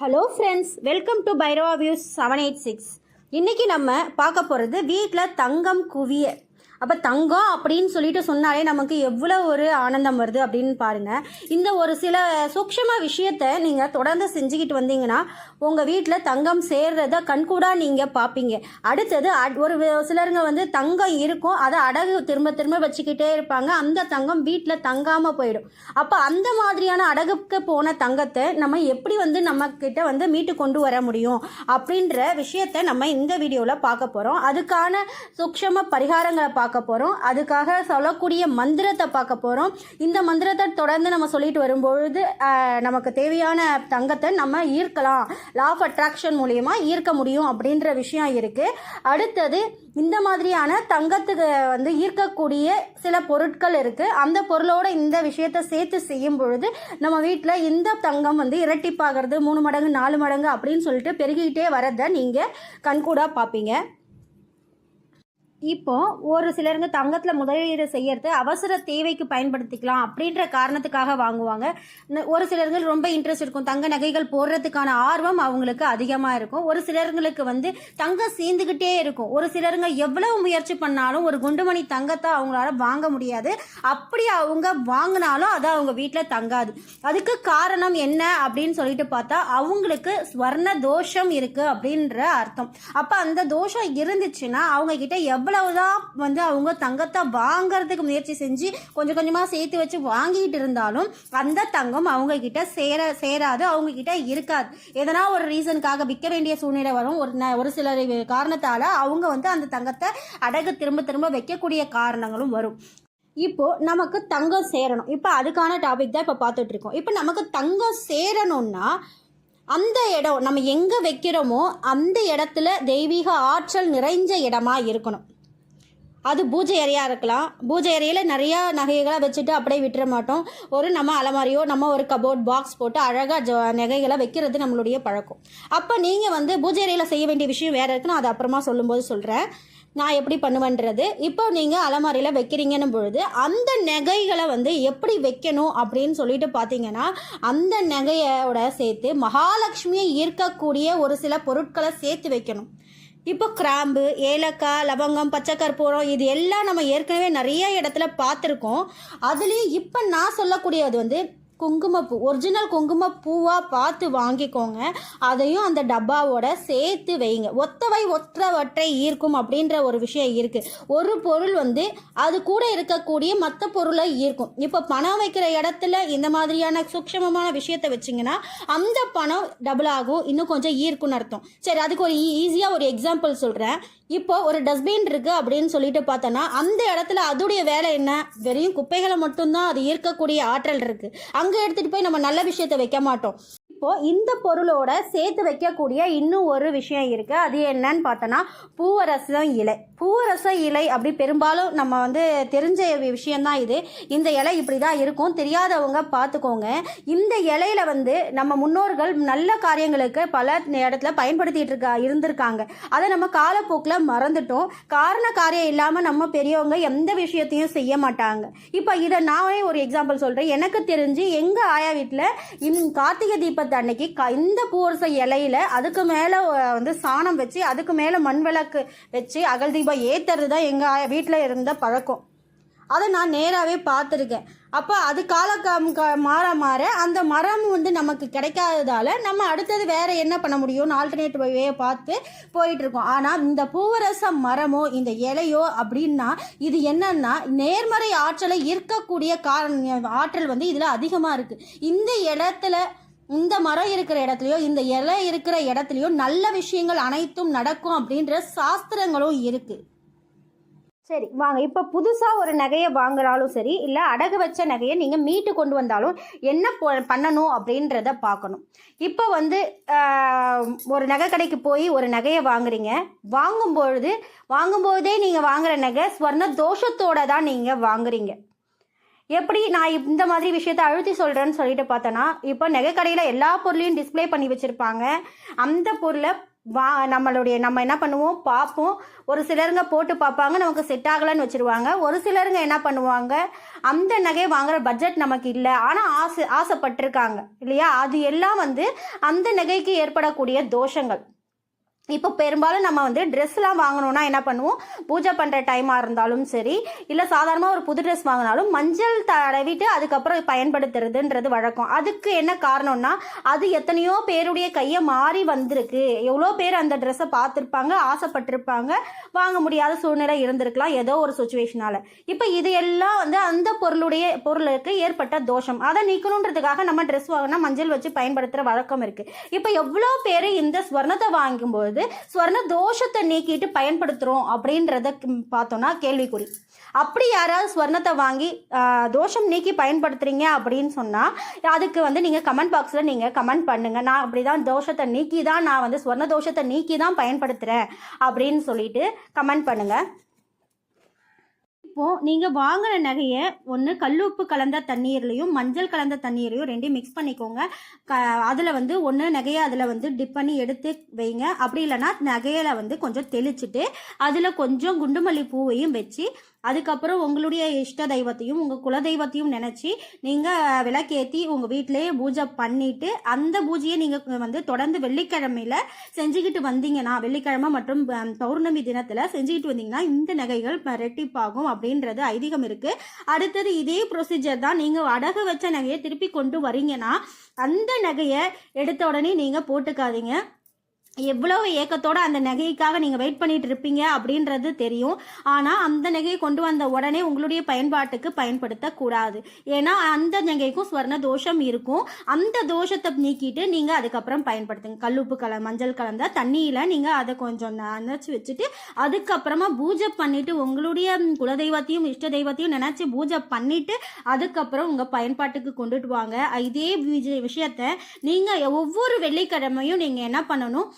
Hello friends welcome to பைரோவா views seven eight six இன்றைக்கி நம்ம பார்க்க போகிறது வீட்டில் தங்கம் குவிய அப்போ தங்கம் அப்படின்னு சொல்லிட்டு சொன்னாலே நமக்கு எவ்வளோ ஒரு ஆனந்தம் வருது அப்படின்னு பாருங்கள் இந்த ஒரு சில சூக்ஷம விஷயத்தை நீங்கள் தொடர்ந்து செஞ்சுக்கிட்டு வந்தீங்கன்னா உங்கள் வீட்டில் தங்கம் சேர்றத கண்கூடாக நீங்கள் பார்ப்பீங்க அடுத்தது அட்- ஒரு சிலருங்க வந்து தங்கம் இருக்கும் அதை அடகு திரும்ப திரும்ப வச்சுக்கிட்டே இருப்பாங்க. அந்த தங்கம் வீட்டில் தங்காமல் போயிடும். அப்போ அந்த மாதிரியான அடகுக்கு போன தங்கத்தை நம்ம எப்படி வந்து நம்மக்கிட்ட வந்து மீட்டு கொண்டு வர முடியும் அப்படின்ற விஷயத்தை நம்ம இந்த வீடியோவில் பார்க்க போகிறோம் அதுக்கான சூக்ஷம பரிகாரங்களை பார்க்க பார்க்க போகிறோம் அதுக்காக சொல்லக்கூடிய மந்திரத்தை பார்க்க போகிறோம் இந்த மந்திரத்தை தொடர்ந்து நம்ம சொல்லிட்டு வரும்பொழுது நமக்கு தேவையான தங்கத்தை நம்ம ஈர்க்கலாம். லா ஆஃப் அட்ராக்ஷன் மூலயமா ஈர்க்க முடியும் அப்படின்ற விஷயம் இருக்குது அடுத்தது இந்த மாதிரியான தங்கத்துக்கு வந்து ஈர்க்கக்கூடிய சில பொருட்கள் இருக்குது அந்த பொருளோட இந்த விஷயத்தை சேர்த்து செய்யும் பொழுது நம்ம வீட்டில் இந்த தங்கம் வந்து இரட்டிப்பாகிறது மூணு மடங்கு நாலு மடங்கு அப்படின்னு சொல்லிட்டு பெருகிக்கிட்டே வரதை நீங்கள் கண்கூடாக பார்ப்பீங்க. இப்போ ஒரு சிலருங்க தங்கத்தில் முதலீடு செய்யறது அவசர தேவைக்கு பயன்படுத்திக்கலாம் அப்படின்ற காரணத்துக்காக வாங்குவாங்க. ஒரு சிலருங்க ரொம்ப இன்ட்ரெஸ்ட் இருக்கும். தங்க நகைகள் போடுறதுக்கான ஆர்வம் அவங்களுக்கு அதிகமாக இருக்கும். ஒரு சிலருங்களுக்கு வந்து தங்கம் சேர்ந்துக்கிட்டே இருக்கும். ஒரு சிலருங்க எவ்வளவு முயற்சி பண்ணாலும் ஒரு குண்டுமணி தங்கத்தை அவங்களால வாங்க முடியாது. அப்படி அவங்க வாங்கினாலும் அது அவங்க வீட்டில் தங்காது. அதுக்கு காரணம் என்ன அப்படின்னு சொல்லிட்டு பார்த்தா அவங்களுக்கு ஸ்வர்ண தோஷம் இருக்கு அப்படின்ற அர்த்தம். அப்போ அந்த தோஷம் இருந்துச்சுன்னா அவங்க கிட்ட எவ்வளவுதான் வந்து அவங்க தங்கத்தை வாங்கிறதுக்கு முயற்சி செஞ்சு கொஞ்சம் கொஞ்சமாக சேர்த்து வச்சு வாங்கிட்டு இருந்தாலும் அந்த தங்கம் அவங்க கிட்ட சேர சேராது அவங்க கிட்ட இருக்காது. எதனா ஒரு ரீசனுக்காக விற்க வேண்டிய சூழ்நிலை வரும். ஒரு ந- ஒரு சில காரணத்தால் அவங்க வந்து அந்த தங்கத்தை அடகு திரும்ப திரும்ப வைக்கக்கூடிய காரணங்களும் வரும். இப்போ நமக்கு தங்கம் சேரணும். இப்போ அதுக்கான டாபிக் தான் இப்போ பார்த்துட்டு இருக்கோம். இப்போ நமக்கு தங்கம் சேரணும்னா அந்த இடம் நம்ம எங்கே வைக்கிறோமோ அந்த இடத்துல தெய்வீக ஆற்றல் நிறைஞ்ச இடமா இருக்கணும். அது பூஜை அறையாக இருக்கலாம். பூஜை அறையில் நிறையா நகைகளை வச்சுட்டு அப்படியே விட்டுற மாட்டோம். ஒரு நம்ம அலமாரியோ நம்ம ஒரு கபோர்ட் பாக்ஸ் போட்டு அழகாக ஜ நகைகளை வைக்கிறது நம்மளுடைய பழக்கம். அப்போ நீங்கள் வந்து பூஜை அறையில் செய்ய வேண்டிய விஷயம் வேறு இருக்குன்னு நான் அது அப்புறமா சொல்லும்போது சொல்கிறேன் நான் எப்படி பண்ணுவேன்றது? இப்போ நீங்கள் அலமாரியில் வைக்கிறீங்கன்னும் பொழுது அந்த நகைகளை வந்து எப்படி வைக்கணும் அப்படின்னு சொல்லிட்டு பார்த்தீங்கன்னா அந்த நகையோட சேர்த்து மகாலட்சுமியை ஈர்க்கக்கூடிய ஒரு சில பொருட்களை சேர்த்து வைக்கணும். இப்போ கிராம்பு ஏலக்காய் லவங்கம் பச்சை கற்பூரம் இது எல்லாம் நம்ம ஏற்கனவே நிறைய இடத்துல பார்த்துருக்கோம். அதுலேயும் இப்போ நான் சொல்லக்கூடியது வந்து குங்குமப்பூ ஒரிஜினல் குங்குமப்பூவாக பார்த்து வாங்கிக்கோங்க. அதையும் அந்த டப்பாவோட சேர்த்து வைங்க. ஒத்தவை ஒற்றவற்றை ஈர்க்கும் அப்படின்ற ஒரு விஷயம் இருக்குது ஒரு பொருள் வந்து அது கூட இருக்கக்கூடிய மற்ற பொருளை ஈர்க்கும். இப்போ பணம் வைக்கிற இடத்துல இந்த மாதிரியான சூக்ஷமமான விஷயத்தை வச்சிங்கன்னா அந்த பணம் டபுள் ஆகும். இன்னும் கொஞ்சம் ஈர்க்கும்னு அர்த்தம். சரி அதுக்கு ஒரு e-, ஈஸியாக ஒரு எக்ஸாம்பிள் சொல்கிறேன் இப்போ ஒரு டஸ்ட்பின் இருக்குது அப்படின்னு சொல்லிட்டு பார்த்தோன்னா அந்த இடத்துல அதுடைய வேலை என்ன? வெறும் குப்பைகளை மட்டும்தான் அது ஈர்க்கக்கூடிய ஆற்றல் இருக்குது அங்கே எடுத்துகிட்டு போய் நம்ம நல்ல விஷயத்தை வைக்க மாட்டோம். இப்போ இந்த பொருளோட சேர்த்து வைக்கக்கூடிய இன்னும் ஒரு விஷயம் இருக்கு. அது என்னன்னு பார்த்தோன்னா பூவரசம் இலை. பூவரசம் இலை அப்படி பெரும்பாலும் நம்ம வந்து தெரிஞ்ச விஷயம்தான் இது. இந்த இலை இப்படி தான் இருக்கும். தெரியாதவங்க பார்த்துக்கோங்க. இந்த இலையில வந்து நம்ம முன்னோர்கள் நல்ல காரியங்களுக்கு பல இடத்துல பயன்படுத்திட்டு இருக்கா இருந்திருக்காங்க. அதை நம்ம காலப்போக்கில் மறந்துட்டோம். காரண காரியம் இல்லாமல் நம்ம பெரியவங்க எந்த விஷயத்தையும் செய்ய மாட்டாங்க. இப்போ இதை நானே ஒரு எக்ஸாம்பிள் சொல்கிறேன் எனக்கு தெரிஞ்சு எங்கள் ஆயா வீட்டில் இந்த கார்த்திகை தீபத்து அன்னைக்கு க- இந்த பூவரச இலையில அதுக்கு மேலே வந்து சாணம் வச்சு அதுக்கு மேலே மண் விளக்கு வச்சு அகல் தீபம் ஏற்றுறது தான் எங்கள் வீட்டில் இருந்த பழக்கம். அதை நான் நேராகவே பார்த்துருக்கேன் அப்போ அது காலக்கம் க- மாற மாற அந்த மரம் வந்து நமக்கு கிடைக்காததால் நம்ம அடுத்தது வேற என்ன பண்ண முடியும்னு ஆல்டர்னேட்டிவ் வே பார்த்து போயிட்டுருக்கோம். ஆனால் இந்த பூவரச மரமோ இந்த இலையோ அப்படின்னா இது என்னன்னா நேர்மறை ஆற்றலை ஈர்க்கக்கூடிய காரண ஆற்றல் வந்து இதில் அதிகமாக இருக்குது இந்த இடத்துல இந்த மரம் இருக்கிற இடத்துலையோ இந்த இலை இருக்கிற இடத்துலையோ நல்ல விஷயங்கள் அனைத்தும் நடக்கும் அப்படின்ற சாஸ்திரங்களும் இருக்குது சரி வாங்க. இப்போ புதுசாக ஒரு நகையை வாங்குறாலும் சரி இல்லை அடகு வச்ச நகையை நீங்கள் மீட்டு கொண்டு வந்தாலும் என்ன பண்ணணும் அப்படின்றத பார்க்கணும். இப்போ வந்து ஒரு நகை கடைக்கு போய் ஒரு நகையை வாங்குறீங்க. வாங்கும்பொழுது வாங்கும்போதே நீங்கள் வாங்குற நகை ஸ்வர்ண தோஷத்தோடு தான் நீங்கள் வாங்குறீங்க. எப்படி நான் இந்த மாதிரி விஷயத்தை அழுத்தி சொல்கிறேன்னு சொல்லிட்டு பார்த்தோன்னா இப்போ நகை கடையில் எல்லா பொருளையும் டிஸ்ப்ளே பண்ணி வச்சுருப்பாங்க. அந்த பொருளை வா நம்மளுடைய நம்ம என்ன பண்ணுவோம்? பார்ப்போம். ஒரு சிலருங்க போட்டு பார்ப்பாங்க நமக்கு செட் ஆகலைன்னு வச்சுருவாங்க. ஒரு சிலருங்க என்ன பண்ணுவாங்க? அந்த நகையை வாங்குற பட்ஜெட் நமக்கு இல்லை. ஆனால் ஆசை ஆசைப்பட்டிருக்காங்க இல்லையா? அது எல்லாம் வந்து அந்த நகைக்கு ஏற்படக்கூடிய தோஷங்கள். இப்போ பெரும்பாலும் நம்ம வந்து ட்ரெஸ்லாம் வாங்கணும்னா என்ன பண்ணுவோம்? பூஜை பண்ணுற டைமாக இருந்தாலும் சரி இல்லை சாதாரணமாக ஒரு புது ட்ரெஸ் வாங்கினாலும் மஞ்சள் தடவிட்டு அதுக்கப்புறம் பயன்படுத்துறதுன்றது வழக்கம். அதுக்கு என்ன காரணம்னா அது எத்தனையோ பேருடைய கையை மாறி வந்திருக்கு. எவ்வளோ பேர் அந்த ட்ரெஸ்ஸை பார்த்துருப்பாங்க ஆசைப்பட்டிருப்பாங்க வாங்க முடியாத சூழ்நிலை இருந்திருக்கலாம் ஏதோ ஒரு சுச்சுவேஷனால் இப்போ இது எல்லாம் வந்து அந்த பொருளுடைய பொருளுக்கு ஏற்பட்ட தோஷம். அதை நீக்கணுன்றதுக்காக நம்ம ட்ரெஸ் வாங்கினா மஞ்சள் வச்சு பயன்படுத்துகிற வழக்கம் இருக்குது இப்போ எவ்வளோ பேர் இந்த ஸ்வர்ணத்தை வாங்கும்போது ஸ்வர்ண தோஷத்தை நீக்கிட்டு பயன்படுத்துகிறோம் அப்படின்றத பார்த்தோன்னா கேள்விக்குறி. அப்படி யாராவது ஸ்வர்ணத்தை வாங்கி தோஷம் நீக்கி பயன்படுத்துறீங்க அப்படின்னு சொன்னால் அதுக்கு வந்து நீங்கள் கமெண்ட் பாக்ஸில் நீங்கள் கமெண்ட் பண்ணுங்கள் நான் அப்படி தான் தோஷத்தை நீக்கி தான் நான் வந்து ஸ்வர்ண தோஷத்தை நீக்கி தான் பயன்படுத்துகிறேன் அப்படின்னு சொல்லிட்டு கமெண்ட் பண்ணுங்கள் இப்போது நீங்கள் வாங்கின நகையை ஒன்று கல்லுப்பு கலந்த தண்ணீர்லையும் மஞ்சள் கலந்த தண்ணீரையும் ரெண்டையும் மிக்ஸ் பண்ணிக்கோங்க. க அதில் வந்து ஒன்று நகையை அதில் வந்து டிப் பண்ணி எடுத்து வைங்க. அப்படி இல்லைன்னா நகையில வந்து கொஞ்சம் தெளிச்சுட்டு அதில் கொஞ்சம் குண்டுமல்லி பூவையும் வச்சு அதுக்கப்புறம் உங்களுடைய இஷ்ட தெய்வத்தையும் உங்கள் குல தெய்வத்தையும் நினச்சி நீங்கள் விளக்கேற்றி உங்கள் வீட்டிலேயே பூஜை பண்ணிவிட்டு அந்த பூஜையை நீங்கள் வந்து தொடர்ந்து வெள்ளிக்கிழமையில் செஞ்சுக்கிட்டு வந்தீங்கன்னா வெள்ளிக்கிழமை மற்றும் பௌர்ணமி தினத்தில் செஞ்சுக்கிட்டு வந்தீங்கன்னா இந்த நகைகள் ரெட்டிப்பாகும் அப்படின்றது ஐதீகம் இருக்குது அடுத்தது இதே ப்ரொசீஜர் தான் நீங்கள் அடகு வச்ச நகையை திருப்பி கொண்டு வரீங்கன்னா அந்த நகையை எடுத்த உடனே நீங்கள் போட்டுக்காதீங்க. எவ்வளோ ஏக்கத்தோடு அந்த நகைக்காக நீங்கள் வெயிட் பண்ணிட்டு இருப்பீங்க அப்படின்றது தெரியும். ஆனால் அந்த நகையை கொண்டு வந்த உடனே உங்களுடைய பயன்பாட்டுக்கு பயன்படுத்தக்கூடாது. ஏன்னா அந்த நகைக்கும் ஸ்வர்ண தோஷம் இருக்கும். அந்த தோஷத்தை நீக்கிட்டு நீங்கள் அதுக்கப்புறம் பயன்படுத்துங்க. கல்லுப்பு கல மஞ்சள் கலந்த தண்ணியில் நீங்கள் அதை கொஞ்சம் நினச்சி வச்சுட்டு அதுக்கப்புறமா பூஜை பண்ணிவிட்டு உங்களுடைய குலதெய்வத்தையும் இஷ்ட தெய்வத்தையும் நினச்சி பூஜை பண்ணிவிட்டு அதுக்கப்புறம் உங்கள் பயன்பாட்டுக்கு கொண்டுட்டு வாங்க. இதே விஷ- விஷயத்தை நீங்கள் ஒவ்வொரு வெள்ளிக்கிழமையும் நீங்கள் என்ன பண்ணணும்?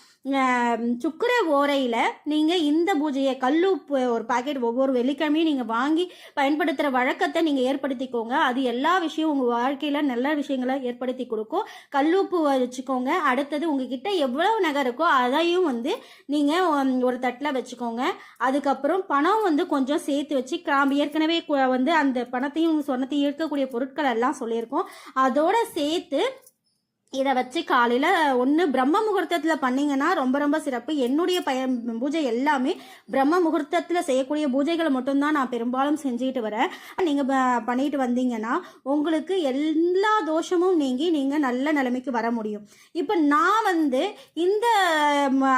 சுக்கிர ஓரையில் நீங்கள் இந்த பூஜையை கல்லுப்பு ஒரு பாக்கெட் ஒவ்வொரு வெள்ளிக்கிழமையும் நீங்கள் வாங்கி பயன்படுத்துகிற வழக்கத்தை நீங்கள் ஏற்படுத்திக்கோங்க. அது எல்லா விஷயம் உங்கள் வாழ்க்கையில் நல்ல விஷயங்களை ஏற்படுத்தி கொடுக்கும். கல்லுப்பு வச்சுக்கோங்க. அடுத்தது உங்ககிட்ட எவ்வளவு நகை இருக்கோ அதையும் வந்து நீங்கள் ஒரு தட்டில் வச்சுக்கோங்க. அதுக்கப்புறம் பணம் வந்து கொஞ்சம் சேர்த்து வச்சு கிராம்பு ஏற்கனவே வந்து அந்த பணத்தையும் சொன்னத்தையும் இருக்கக்கூடிய பொருட்கள் எல்லாம் சொல்லியிருக்கோம். அதோட சேர்த்து இதை வச்சு காலையில் ஒன்று பிரம்ம முகூர்த்தத்தில் பண்ணிங்கன்னா ரொம்ப ரொம்ப சிறப்பு. என்னுடைய பய பூஜை எல்லாமே பிரம்ம முகூர்த்தத்தில் செய்யக்கூடிய பூஜைகளை மட்டும்தான் நான் பெரும்பாலும் செஞ்சுக்கிட்டு வரேன். நீங்கள் பண்ணிட்டு வந்தீங்கன்னா உங்களுக்கு எல்லா தோஷமும் நீங்கி நீங்கள் நல்ல நிலைமைக்கு வர முடியும். இப்போ நான் வந்து இந்த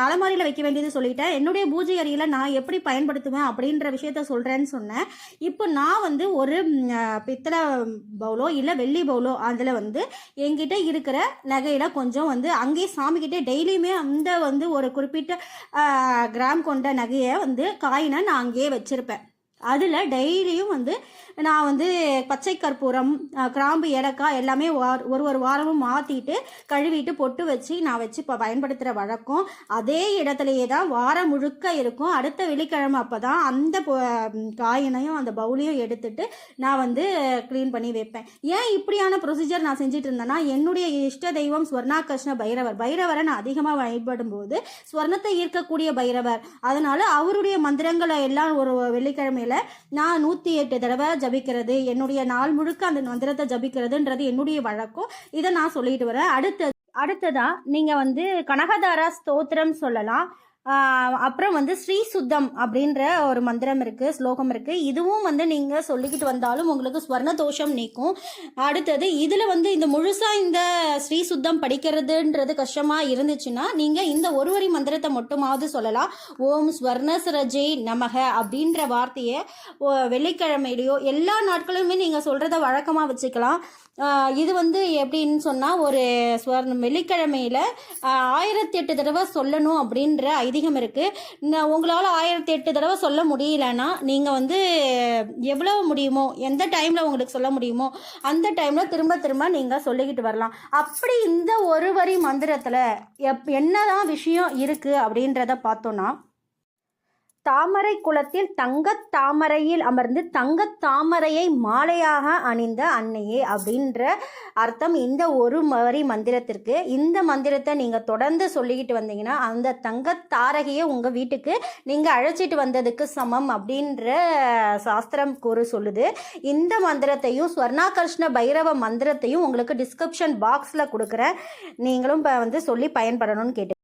அலமாரியில் வைக்க வேண்டியது சொல்லிட்டேன். என்னுடைய பூஜை அறையில் நான் எப்படி பயன்படுத்துவேன் அப்படின்ற விஷயத்த சொல்கிறேன்னு சொன்னேன். இப்போ நான் வந்து ஒரு பித்தளை பவுலோ இல்லை வெள்ளி பவுலோ அதில் வந்து என்கிட்ட இருக்கிற நகையில் கொஞ்சம் வந்து அங்கேயே சாமிக்கிட்டே டெய்லியுமே அந்த வந்து ஒரு குறிப்பிட்ட கிராம் கொண்ட நகையை வந்து காயினை நான் அங்கேயே வச்சுருப்பேன். அதில் டெய்லியும் வந்து நான் வந்து பச்சை கற்பூரம் கிராம்பு எடக்காய் எல்லாமே ஒரு ஒரு வாரமும் மாற்றிட்டு கழுவிட்டு பொட்டு வச்சு நான் வச்சு இப்போ பயன்படுத்துகிற வழக்கம். அதே இடத்துலையே தான் வாரம் முழுக்க இருக்கும். அடுத்த வெள்ளிக்கிழமை அப்போ தான் அந்த பொ- காயினையும் அந்த பவுலையும் எடுத்துட்டு நான் வந்து க்ளீன் பண்ணி வைப்பேன். ஏன் இப்படியான ப்ரொசீஜர் நான் செஞ்சுட்டு இருந்தேன்னா என்னுடைய இஷ்ட தெய்வம் ஸ்வர்ணாகிருஷ்ண பைரவர். பைரவரை நான் அதிகமாக வழிபடும் போது ஸ்வர்ணத்தை ஈர்க்கக்கூடிய பைரவர். அதனால அவருடைய மந்திரங்களை எல்லாம் ஒரு வெள்ளிக்கிழமையில நான் நூற்றி எட்டு தடவை ஜபிக்கிறது. என்னுடைய நாள் முழுக்க அந்த மந்திரத்தை ஜபிக்கிறதுன்றது என்னுடைய வழக்கம். இதை நான் சொல்லிட்டு வரேன். அடுத்த அடுத்ததா நீங்கள் வந்து கனகதாரா ஸ்தோத்திரம் சொல்லலாம். அப்புறம் வந்து ஸ்ரீ சுத்தம் அப்படின்ற ஒரு மந்திரம் இருக்குது ஸ்லோகம் இருக்குது இதுவும் வந்து நீங்கள் சொல்லிக்கிட்டு வந்தாலும் உங்களுக்கு ஸ்வர்ண தோஷம் நீக்கும். அடுத்தது இதில் வந்து இந்த முழுசாக இந்த ஸ்ரீ சுத்தம் படிக்கிறதுன்றது கஷ்டமாக இருந்துச்சுன்னா நீங்கள் இந்த ஒரு வரி மந்திரத்தை மட்டுமாவது சொல்லலாம். ஓம் ஸ்வர்ணசரஜே நமக அப்படின்ற வார்த்தையை ஓ- வெள்ளிக்கிழமையிலையோ எல்லா நாட்களுமே நீங்கள் சொல்கிறத வழக்கமாக வச்சுக்கலாம். இது வந்து எப்படின்னு சொன்னால் ஒரு ஸ்வர்ணம் வெள்ளிக்கிழமையில் ஆயிரத்தி எட்டு தடவை சொல்லணும் அப்படின்ற அதிகம் இருக்குது உங்களால் ஆயிரத்தி எட்டு தடவை சொல்ல முடியலன்னா நீங்கள் வந்து எவ்வளோ முடியுமோ எந்த டைமில் உங்களுக்கு சொல்ல முடியுமோ அந்த டைமில் திரும்ப திரும்ப நீங்கள் சொல்லிக்கிட்டு வரலாம். அப்படி இந்த ஒரு வரி மந்திரத்தில் எப் என்னதான் விஷயம் இருக்குது அப்படின்றத பார்த்தோன்னா தாமரை குளத்தில் தங்கத் தாமரையில் அமர்ந்து தங்கத் தாமரையை மாலையாக அணிந்த அன்னையே அப்படின்ற அர்த்தம் இந்த ஒரு வரி மந்திரத்திற்கு. இந்த மந்திரத்தை நீங்கள் தொடர்ந்து சொல்லிக்கிட்டு வந்தீங்கன்னா அந்த தங்கத் தாரகையை உங்கள் வீட்டுக்கு நீங்கள் அழைச்சிட்டு வந்ததுக்கு சமம் அப்படின்ற சாஸ்திரம் கூறு சொல்லுது. இந்த மந்திரத்தையும் ஸ்வர்ணாகர்ஷ்ண பைரவ மந்திரத்தையும் உங்களுக்கு டிஸ்கிரிப்ஷன் பாக்ஸில் கொடுக்குறேன். நீங்களும் இப்போ வந்து சொல்லி பயன்படணும்னு கேட்டு